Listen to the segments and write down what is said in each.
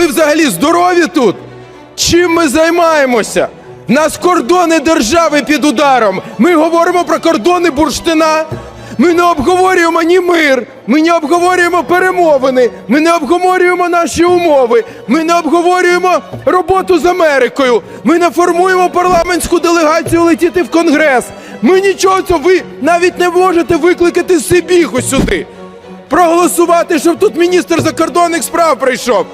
Ви взагалі здорові тут? Чим ми займаємося? Нас кордони держави під ударом. Ми говоримо про кордони бурштина. Ми не обговорюємо ні мир, ми не обговорюємо перемовини, ми не обговорюємо наші умови, ми не обговорюємо роботу з Америкою, ми не формуємо парламентську делегацію летіти в Конгрес. Ми нічого цього, ви навіть не можете викликати Сибіху сюди. Проголосувати, щоб тут міністр закордонних справ прийшов.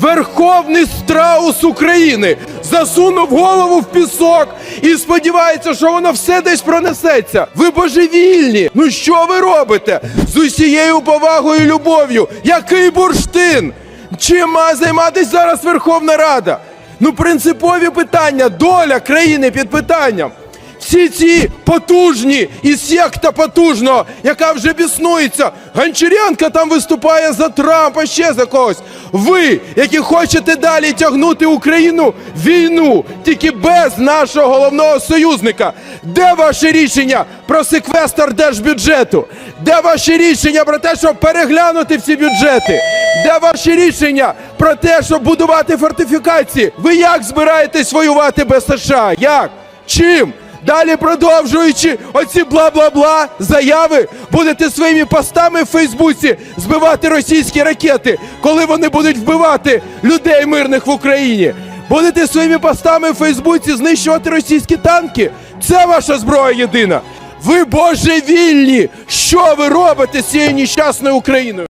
Верховний страус України засунув голову в пісок і сподівається, що воно все десь пронесеться. Ви божевільні. Ну що ви робите? З усією повагою і любов'ю. Який бурштин? Чим має займатися зараз Верховна Рада? Ну, принципові питання, доля країни під питанням. Всі ці потужні і секта потужного, яка вже біснується. Гончаренко там виступає за Трампа, ще за когось. Ви, які хочете далі тягнути Україну війну, тільки без нашого головного союзника. Де ваше рішення про секвестр держбюджету? Де ваші рішення про те, щоб переглянути всі бюджети? Де ваші рішення про те, щоб будувати фортифікації? Ви як збираєтесь воювати без США? Як? Чим? Далі продовжуючи оці бла-бла-бла заяви, будете своїми постами в Фейсбуці збивати російські ракети, коли вони будуть вбивати людей мирних в Україні. Будете своїми постами в Фейсбуці знищувати російські танки. Це ваша зброя єдина. Ви божевільні! Що ви робите з цією нещасною Україною?